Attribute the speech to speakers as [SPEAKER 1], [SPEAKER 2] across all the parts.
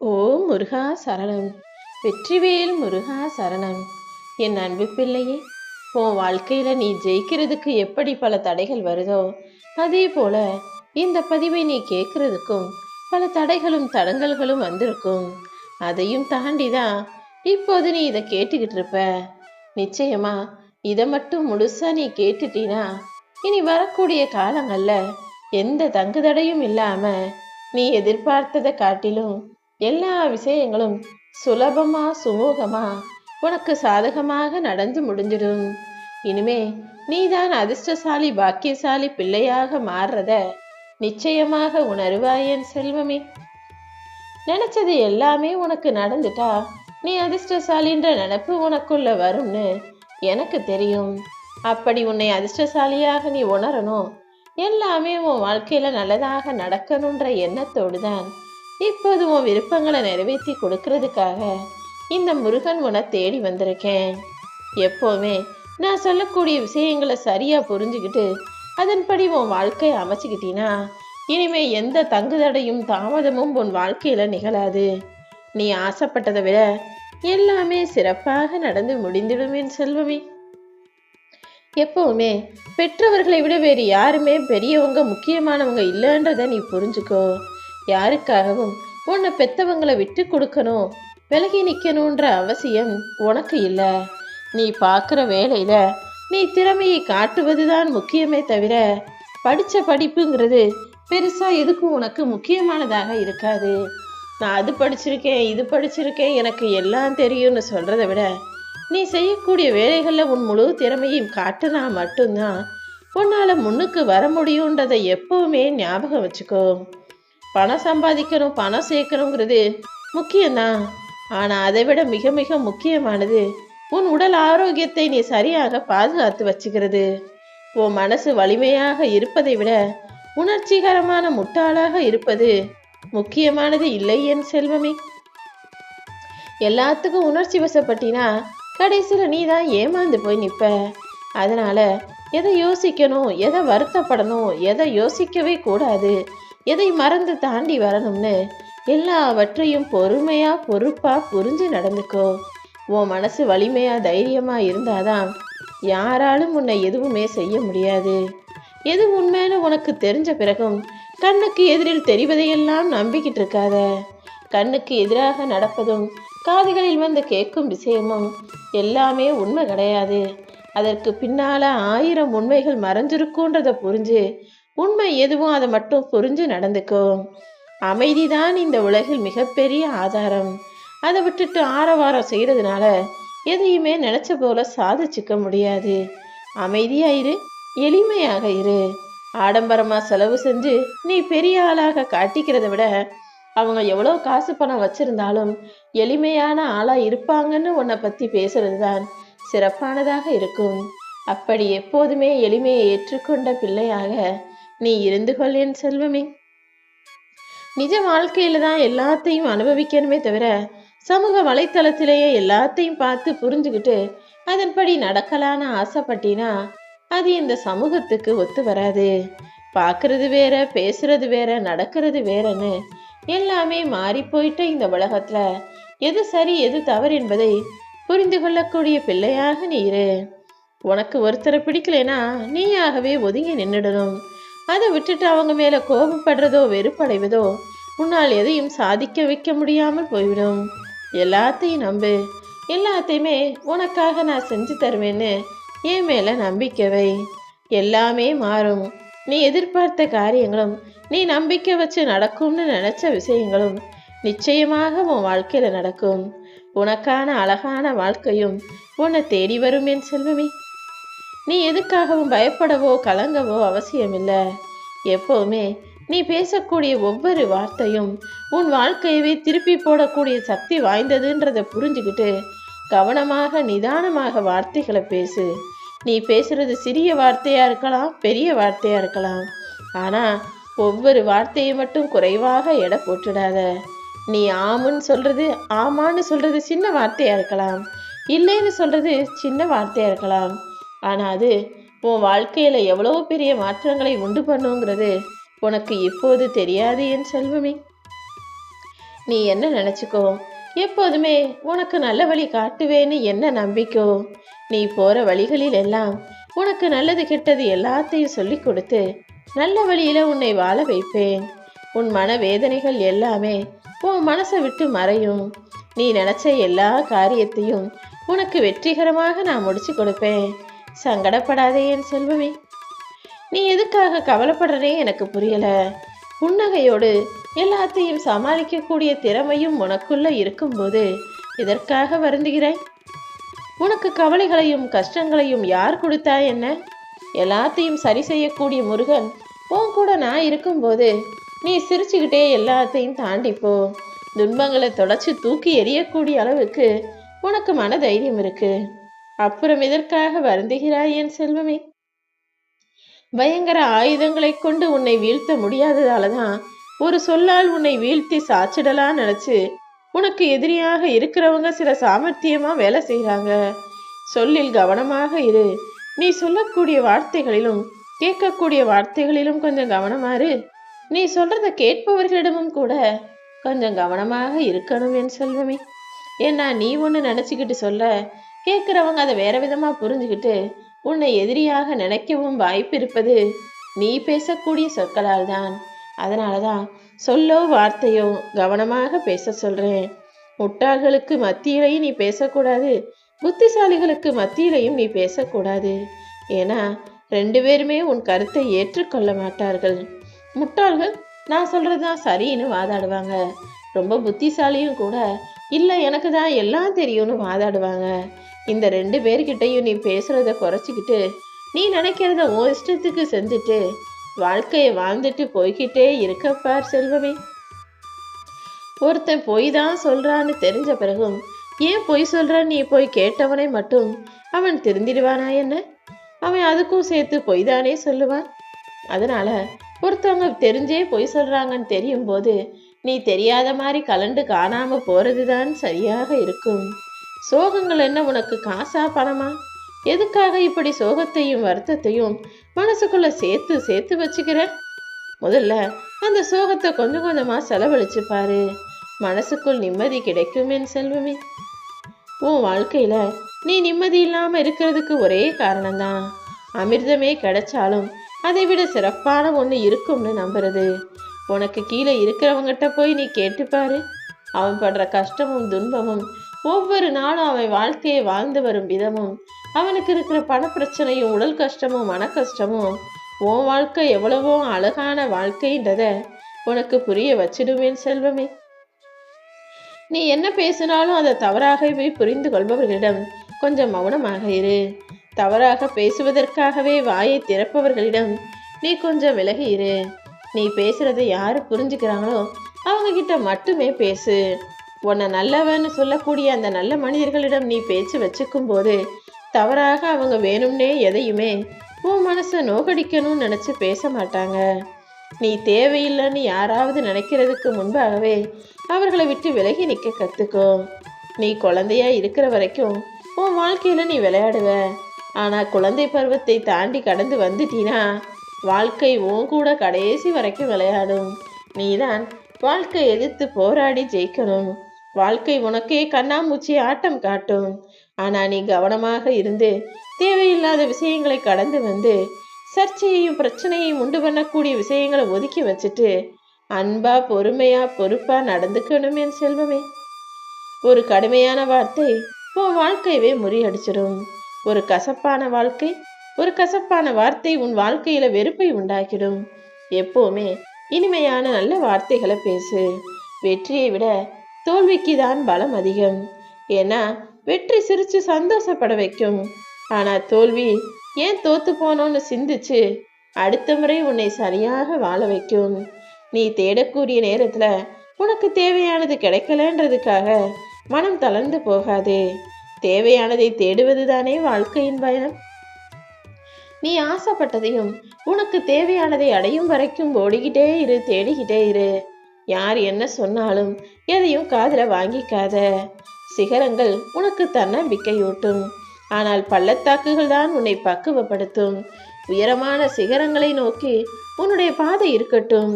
[SPEAKER 1] ஓ முருகா சரணம். வெற்றிவேல் முருகா சரணம். என் அன்பு பிள்ளையே உன் வாழ்க்கையில நீ ஜெயிக்கிறதுக்கு எப்படி பல தடைகள் வருதோ அதே போல இந்த பதிவை நீ கேட்கறதுக்கும் பல தடைகளும் தடங்கல்களும் வந்திருக்கும். அதையும் தாண்டி தான் இப்போது நீ இதை கேட்டுக்கிட்டு இருப்ப. நிச்சயமா இதை மட்டும் முழுசா நீ கேட்டுட்டீனா இனி வரக்கூடிய காலங்கள்ல எந்த தங்கு தடையும் இல்லாம நீ எதிர்பார்த்ததை காட்டிலும் எல்லா விஷயங்களும் சுலபமா சுமூகமா உனக்கு சாதகமாக நடந்து முடிஞ்சிடும். இனிமே நீதான் அதிர்ஷ்டசாலி பாக்கியசாலி பிள்ளையாக மாறுறத நிச்சயமாக உணருவாய் என் செல்வமே. நினைச்சது எல்லாமே உனக்கு நடந்துட்டா நீ அதிர்ஷ்டசாலின்ற நினப்பு உனக்குள்ள வரும்னு எனக்கு தெரியும். அப்படி உன்னை அதிர்ஷ்டசாலியாக நீ உணரணும். எல்லாமே உன் வாழ்க்கையில நல்லதாக நடக்கணுன்ற எண்ணத்தோடு தான் இப்போது உன் விருப்பங்களை நிறைவேற்றி கொடுக்கறதுக்காக இந்த முருகன் உன தேடி வந்திருக்கேன். எப்போவுமே நான் சொல்லக்கூடிய விஷயங்களை சரியாக புரிஞ்சுக்கிட்டு அதன்படி உன் வாழ்க்கையை அமைச்சுக்கிட்டீனா இனிமே எந்த தங்குதடையும் தாமதமும் உன் வாழ்க்கையில் நிகழாது. நீ ஆசைப்பட்டதை விட எல்லாமே சிறப்பாக நடந்து முடிந்திடும் என் செல்வமே. எப்பவுமே பெற்றவர்களை விட வேறு யாருமே பெரியவங்க முக்கியமானவங்க இல்லைன்றத நீ புரிஞ்சுக்கோ. யாருக்காகவும் உன்னை பெத்தவங்களை விட்டு கொடுக்கணும். விலகி நிற்கணுன்ற அவசியம் உனக்கு இல்லை. நீ பார்க்குற வேலையில் நீ திறமையை காட்டுவது தான் முக்கியமே தவிர படித்த படிப்புங்கிறது பெருசாக எதுக்கும் உனக்கு முக்கியமானதாக இருக்காது. நான் அது படிச்சிருக்கேன் இது படிச்சிருக்கேன் எனக்கு எல்லாம் தெரியும்னு சொல்கிறத விட நீ செய்யக்கூடிய வேலைகளில் உன் முழு திறமையும் காட்டுனா மட்டும்தான் உன்னால் முன்னுக்கு வர முடியுன்றதை எப்போவுமே ஞாபகம் வச்சுக்கோ. பணம் சம்பாதிக்கணும் பணம் சேர்க்கணுங்கிறது முக்கியம்தான் ஆனால் அதை விட மிக மிக முக்கியமானது உன் உடல் ஆரோக்கியத்தை நீ சரியாக பாதுகாத்து வச்சுக்கிறது. உன் மனசு வலிமையாக இருப்பதை விட உணர்ச்சிகரமான முட்டாளாக இருப்பது முக்கியமானது இல்லை என் செல்வமே. எல்லாத்துக்கும் உணர்ச்சி வசப்பட்டினா கடைசியில் நீ தான் ஏமாந்து போய் நிற்ப அதனால எதை யோசிக்கணும் எதை வருத்தப்படணும் எதை யோசிக்கவே கூடாது. எதை மறந்து தாண்டி வரணும்னு எல்லாவற்றையும் பொறுமையா பொறுப்பா புரிஞ்சு நடந்துக்கோ. உன் மனசு வலிமையா தைரியமா இருந்தாதான் யாராலும் உன்னை எதுவுமே செய்ய முடியாது. எது உண்மைன்னு உனக்கு தெரிஞ்ச பிறகும் கண்ணுக்கு எதிரில் தெரிவதையெல்லாம் நம்பிக்கிட்டு இருக்காத. கண்ணுக்கு எதிராக நடப்பதும் காதுகளில் வந்து கேட்கும் விஷயமும் எல்லாமே உண்மை கிடையாது. அதற்கு பின்னால ஆயிரம் உண்மைகள் மறைஞ்சிருக்குன்றதை புரிஞ்சு உண்மை எதுவும் அதை மட்டும் புரிஞ்சு நடந்துக்கோ அமைதிதான் இந்த உலகில் மிகப்பெரிய ஆதாரம். அதை விட்டுட்டு ஆரவாரம் செய்கிறதுனால எதையுமே நினச்ச போல சாதிச்சுக்க முடியாது. அமைதியாக இரு எளிமையாக இரு. ஆடம்பரமாக செலவு செஞ்சு நீ பெரிய ஆளாக காட்டிக்கிறத விட அவங்க எவ்வளோ காசு பணம் வச்சிருந்தாலும் எளிமையான ஆளாக இருப்பாங்கன்னு உன்னை பற்றி பேசுறது தான் சிறப்பானதாக இருக்கும். அப்படி எப்போதுமே எளிமையை ஏற்றுக்கொண்ட பிள்ளையாக நீ இருந்து கொள் என் செல்வமே. நிஜ வாழ்க்கையில தான் எல்லாத்தையும் அனுபவிக்கணுமே தவிர சமூக வலைத்தளத்திலேயே எல்லாத்தையும் பார்த்து புரிஞ்சுக்கிட்டு அதன்படி நடக்கலான்னு ஆசைப்பட்டினா அது இந்த சமூகத்துக்கு ஒத்து வராது. பார்க்கறது வேற பேசுறது வேற நடக்கிறது வேறன்னு எல்லாமே மாறி போயிட்ட இந்த உலகத்துல எது சரி எது தவறு என்பதை புரிந்து கொள்ளக்கூடிய பிள்ளையாக நீ இரு. உனக்கு ஒருத்தரை பிடிக்கலைனா நீயாகவே ஒதுங்கி நின்றுடணும் அதை விட்டுட்டு அவங்க மேலே கோபப்படுறதோ வெறுப்படைவதோ உன்னால் எதையும் சாதிக்க வைக்க முடியாமல் போய்விடும். எல்லாத்தையும் நம்பு. எல்லாத்தையுமே உனக்காக நான் செஞ்சு தருவேன்னு என் மேலே நம்பிக்கவை எல்லாமே மாறும். நீ எதிர்பார்த்த காரியங்களும் நீ நம்பிக்கை வச்சு நடக்கும்னு நினச்ச விஷயங்களும் நிச்சயமாக உன் வாழ்க்கையில் நடக்கும். உனக்கான அழகான வாழ்க்கையும் உன்னை தேடி வரும் என் செல்வமே. நீ எதுக்காகவும் பயப்படவோ கலங்கவோ அவசியமில்லை. எப்போவுமே நீ பேசக்கூடிய ஒவ்வொரு வார்த்தையும் உன் வாழ்க்கையவே திருப்பி போடக்கூடிய சக்தி வாய்ந்ததுன்றதை புரிஞ்சுக்கிட்டு கவனமாக நிதானமாக வார்த்தைகளை பேசு. நீ பேசுறது சிறிய வார்த்தையா இருக்கலாம் பெரிய வார்த்தையா இருக்கலாம். ஆனா ஒவ்வொரு வார்த்தையை மட்டும் குறைவாக எடை போட்டுடாத. நீ ஆமுன்னு சொல்றது ஆமான்னு சொல்றது சின்ன வார்த்தையா இருக்கலாம். இல்லைன்னு சொல்றது சின்ன வார்த்தையா இருக்கலாம். ஆனால் அது உன் வாழ்க்கையில் எவ்வளோ பெரிய மாற்றங்களை உண்டு பண்ணுங்கிறது உனக்கு இப்போது தெரியாது என் செல்வமே. நீ என்ன நினச்சிக்கோ? எப்போதுமே உனக்கு நல்ல வழி காட்டுவேன்னு என்ன நம்பிக்கோ? நீ போகிற வழிகளில் எல்லாம் உனக்கு நல்லது கெட்டது எல்லாத்தையும் சொல்லி கொடுத்து நல்ல வழியில் உன்னை வாழ வைப்பேன். உன் மன வேதனைகள் எல்லாமே உன் மனசை விட்டு மறையும். நீ நினச்ச எல்லா காரியத்தையும் உனக்கு வெற்றிகரமாக நான் முடிச்சு கொடுப்பேன். சங்கடப்படாதே என் செல்வமே. நீ எதுக்காக கவலைப்படுறனே எனக்கு புரியல. புன்னகையோடு எல்லாத்தையும் சமாளிக்கக்கூடிய திறமையும் உனக்குள்ள இருக்கும்போது இதற்காக வருந்துகிறாய்? உனக்கு கவலைகளையும் கஷ்டங்களையும் யார் கொடுத்தா என்ன? எல்லாத்தையும் சரி செய்யக்கூடிய முருகன் உன் கூட நான் இருக்கும்போது நீ சிரிச்சுக்கிட்டே எல்லாத்தையும் தாண்டிப்போ துன்பங்களை தொடச்சி தூக்கி எறியக்கூடிய அளவுக்கு உனக்கு மன தைரியம் இருக்கு. அப்புறம் எதற்காக வருந்துகிறாய் என் செல்வமே? பயங்கர ஆயுதங்களை கொண்டு உன்னை வீழ்த்த முடியாததால தான் ஒரு சொல்லால் உன்னை வீழ்த்தி சாச்சிடலாம் நினைச்சு உனக்கு எதிரியாக இருக்கிறவங்க சில சாமர்த்தியமா வேலை செய்கிறாங்க சொல்லில் கவனமாக இரு. நீ சொல்லக்கூடிய வார்த்தைகளிலும் கேட்கக்கூடிய வார்த்தைகளிலும் கொஞ்சம் கவனமா இரு. நீ சொல்றத கேட்பவர்களிடமும் கூட கொஞ்சம் கவனமாக இருக்கணும் என் செல்வமே. ஏன்னா நீ ஒன்று நினச்சிக்கிட்டு சொல்ல கேட்குறவங்க அதை வேற விதமாக புரிஞ்சுக்கிட்டு உன்னை எதிரியாக நினைக்கவும் வாய்ப்பு இருப்பது நீ பேசக்கூடிய சொற்களால் தான். அதனால தான் சொல்லோ வார்த்தையோ கவனமாக பேச சொல்கிறேன் முட்டாள்களுக்கு மத்தியிலையும் நீ பேசக்கூடாது. புத்திசாலிகளுக்கு மத்தியிலையும் நீ பேசக்கூடாது. ஏன்னா ரெண்டு பேருமே உன் கருத்தை ஏற்றுக்கொள்ள மாட்டார்கள். முட்டாள்கள் நான் சொல்கிறது தான் சரின்னு வாதாடுவாங்க. ரொம்ப புத்திசாலியும் கூட இல்லை எனக்கு தான் எல்லாம் தெரியும்னு வாதாடுவாங்க. இந்த ரெண்டு பேர்கிட்டையும் நீ பேசுறத குறைச்சிக்கிட்டு நீ நினைக்கிறத உன் இஷ்டத்துக்கு செஞ்சுட்டு வாழ்க்கையை வாழ்ந்துட்டு போய்கிட்டே இருக்கப்பார் செல்வமே. ஒருத்தன் பொய் தான் சொல்றான்னு தெரிஞ்ச பிறகும் ஏன் பொய் சொல்கிறான்னு நீ போய் கேட்டவனை மட்டும் அவன் திருந்திடுவானா என்ன? அவன் அதுக்கும் சேர்த்து பொய் தானே சொல்லுவான். அதனால ஒருத்தவங்க தெரிஞ்சே பொய் சொல்றாங்கன்னு தெரியும் போது நீ தெரியாத மாதிரி கலண்டு காணாம போறதுதான் சரியாக இருக்கும். சோகங்கள் என்ன உனக்கு காசா பணமா? எதுக்காக இப்படி சோகத்தையும் வருத்தத்தையும் மனசுக்குள்ள சேர்த்து சேர்த்து வச்சுக்கிற? முதல்ல அந்த சோகத்தை கொஞ்சம் கொஞ்சமா செலவழிச்சு பாரு. மனசுக்குள் நிம்மதி கிடைக்கும் என் செல்வமே. உன் வாழ்க்கையில நீ நிம்மதி இல்லாம இருக்கிறதுக்கு ஒரே காரணம்தான். அமிர்தமே கிடைச்சாலும் அதை விட சிறப்பான ஒன்று இருக்கும்னு நம்புறது. உனக்கு கீழே இருக்கிறவங்கிட்ட போய் நீ கேட்டுப்பாரு அவன் படுற கஷ்டமும் துன்பமும் ஒவ்வொரு நாளும் அவன் வாழ்க்கையை வாழ்ந்து வரும் விதமும் அவனுக்கு இருக்கிற பண பிரச்சனையும் உடல் கஷ்டமும் மன கஷ்டமும் உன் வாழ்க்கை எவ்வளவோ அழகான வாழ்க்கைன்றத உனக்கு புரிய வச்சிடுவேன் செல்வமே. நீ என்ன பேசினாலும் அதை தவறாகவே புரிந்து கொள்பவர்களிடம் கொஞ்சம் மௌனமாக இரு. தவறாக பேசுவதற்காகவே வாயை திறப்பவர்களிடம் நீ கொஞ்சம் விலகி இரு. நீ பேசுறதை யாரு புரிஞ்சுக்கிறாங்களோ அவங்க கிட்ட மட்டுமே பேசு. உன்னை நல்லவன்னு சொல்லக்கூடிய அந்த நல்ல மனிதர்களிடம் நீ பேச்சு வச்சுக்கும் போது தவறாக அவங்க வேணும்னே எதையுமே உன் மனசை நோகடிக்கணும்னு நினச்சி பேச மாட்டாங்க. நீ தேவையில்லைன்னு யாராவது நினைக்கிறதுக்கு முன்பாகவே அவர்களை விட்டு விலகி நிற்க கற்றுக்கோ நீ குழந்தையா இருக்கிற வரைக்கும் உன் வாழ்க்கையில் நீ விளையாடுவ. ஆனால் குழந்தை பருவத்தை தாண்டி கடந்து வந்துட்டீனா வாழ்க்கை உன் கூட கடைசி வரைக்கும் விளையாடும். நீதான் வாழ்க்கை எதிர்த்து போராடி ஜெயிக்கணும். வாழ்க்கை உனக்கே கண்ணாமூச்சி ஆட்டம் காட்டும். ஆனா நீ கவனமாக இருந்து தேவையில்லாத விஷயங்களை கடந்து வந்து சர்ச்சையையும் பிரச்சனையையும் உண்டு பண்ணக்கூடிய விஷயங்களை ஒதுக்கி வச்சுட்டு அன்பா பொறுமையா பொறுப்பா நடந்துக்கணும் என் செல்வமே. ஒரு கடுமையான வார்த்தை உன் வாழ்க்கையவே முறியடிச்சிடும். ஒரு கசப்பான வாழ்க்கை ஒரு கசப்பான வார்த்தை உன் வாழ்க்கையில வெறுப்பை உண்டாக்கிடும். எப்பவுமே இனிமையான நல்ல வார்த்தைகளை பேசு. வெற்றியை விட தோல்விக்கு தான் பலம் அதிகம். ஏன்னா வெற்றி சிரிச்சு சந்தோஷப்பட வைக்கும். ஆனா தோல்வி ஏன் தோத்து போனோன்னு சிந்திச்சு அடுத்த முறை உன்னை சரியாக வாழ வைக்கும். நீ தேடக்கூடிய நேரத்துல உனக்கு தேவையானது கிடைக்கலன்றதுக்காக மனம் தளர்ந்து போகாதே. தேவையானதை தேடுவது தானே வாழ்க்கையின் பயணம். நீ ஆசைப்பட்டதையும் உனக்கு தேவையானதை அடையும் வரைக்கும் ஓடிக்கிட்டே இரு தேடிக்கிட்டே இரு. யார் என்ன சொன்னாலும் எதையும் காதில் வாங்கிக்காத. சிகரங்கள் உனக்கு தன்னம்பிக்கையூட்டும். ஆனால் பள்ளத்தாக்குகள் தான் உன்னை பக்குவப்படுத்தும். உயரமான சிகரங்களை நோக்கி உன்னுடைய பாதை இருக்கட்டும்.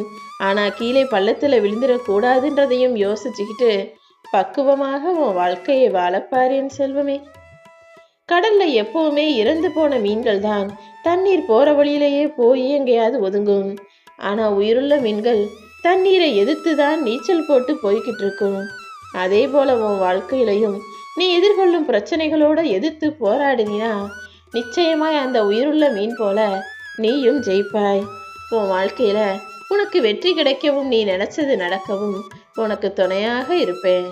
[SPEAKER 1] ஆனால் கீழே பள்ளத்தில் விழுந்துடக்கூடாதுன்றதையும் யோசிச்சுக்கிட்டு பக்குவமாக உன் வாழ்க்கையை வாழப்பாரு என் செல்வமே. கடல்ல எப்பவுமே இறந்து போன மீன்கள் தான் தண்ணீர் போற வழியிலேயே போய் எங்கேயாவது ஒதுங்கும். ஆனா உயிருள்ள மீன்கள் தண்ணீரை எதிர்த்து தான் நீச்சல் போட்டு போய்கிட்டு இருக்கும். அதே போல உன் வாழ்க்கையிலையும் நீ எதிர்கொள்ளும் பிரச்சனைகளோட எதிர்த்து போராடினா நிச்சயமாய் அந்த உயிருள்ள மீன் போல நீயும் ஜெயிப்பாய். உன் வாழ்க்கையில உனக்கு வெற்றி கிடைக்கவும் நீ நினைச்சது நடக்கவும் உனக்கு துணையாக இருப்பேன்.